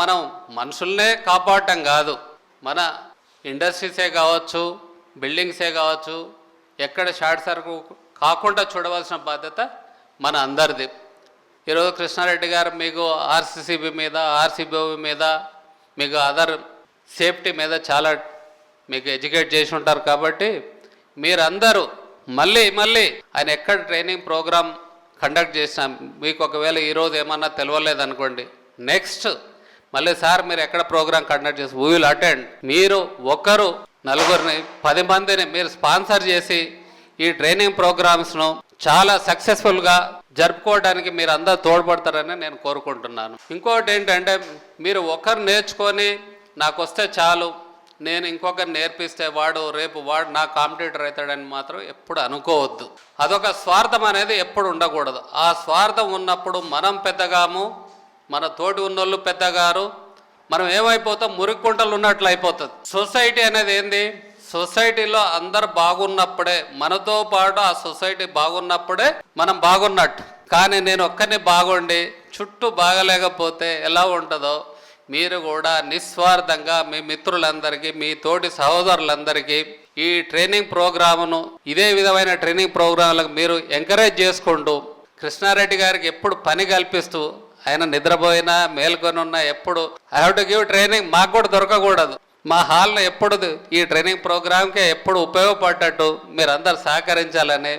మనం మనుషుల్నే కాపాడటం కాదు. మన ఇండస్ట్రీసే కావచ్చు బిల్డింగ్సే కావచ్చు ఎక్కడ షార్ట్ సర్క్యూట్ కాకుండా చూడవలసిన బాధ్యత మన అందరిది. ఈరోజు కృష్ణారెడ్డి గారు మీకు ఆర్సీసీబీ మీద ఆర్సీబీ మీద మీకు అదర్ సేఫ్టీ మీద చాలా మీకు ఎడ్యుకేట్ చేసి ఉంటారు కాబట్టి మీరందరూ మళ్ళీ మళ్ళీ ఆయన ఎక్కడ ట్రైనింగ్ ప్రోగ్రామ్ కండక్ట్ చేసినా మీకు ఒకవేళ ఈరోజు ఏమన్నా తెలవలేదనుకోండి నెక్స్ట్ మళ్ళీ సార్ మీరు ఎక్కడ ప్రోగ్రామ్ కండక్ట్ చేసి వీ విల్ అటెండ్ మీరు ఒకరు నలుగురిని పది మందిని మీరు స్పాన్సర్ చేసి ఈ ట్రైనింగ్ ప్రోగ్రామ్స్ను చాలా సక్సెస్ఫుల్గా జరుపుకోవడానికి మీరు అందరూ తోడ్పడతారని నేను కోరుకుంటున్నాను. ఇంకోటి ఏంటంటే మీరు ఒకరు నేర్చుకొని నాకు వస్తే చాలు నేను ఇంకొకరు నేర్పిస్తే వాడు రేపు వాడు నా కాంపిటీటర్ అవుతాడని మాత్రం ఎప్పుడు అనుకోవద్దు. అదొక స్వార్థం అనేది ఎప్పుడు ఉండకూడదు. ఆ స్వార్థం ఉన్నప్పుడు మనం పెద్దగాము మన తోటి ఉన్నోళ్ళు పెద్దగారు మనం ఏమైపోతాం? మురిక్కుంటలు ఉన్నట్లు అయిపోతుంది. సొసైటీ అనేది ఏంది? సొసైటీలో అందరు బాగున్నప్పుడే మనతో పాటు ఆ సొసైటీ బాగున్నప్పుడే మనం బాగున్నట్టు. కానీ నేను ఒక్కరిని బాగుండి చుట్టూ బాగలేకపోతే ఎలా ఉంటుందో మీరు కూడా నిస్వార్థంగా మీ మిత్రులందరికీ మీ తోటి సహోదరులందరికీ ఈ ట్రైనింగ్ ప్రోగ్రామును ఇదే విధమైన ట్రైనింగ్ ప్రోగ్రాంలకు మీరు ఎంకరేజ్ చేసుకుంటూ కృష్ణారెడ్డి గారికి ఎప్పుడు పని కల్పిస్తూ ఆయన నిద్రపోయినా మేల్కొని ఉన్నా ఎప్పుడు I have to give training మాకు కూడా దొరకకూడదు. మా హాల్లో ఎప్పుడు ఈ ట్రైనింగ్ ప్రోగ్రామ్కే ఎప్పుడు ఉపయోగపడ్డట్టు మీరందరూ సహకరించాలని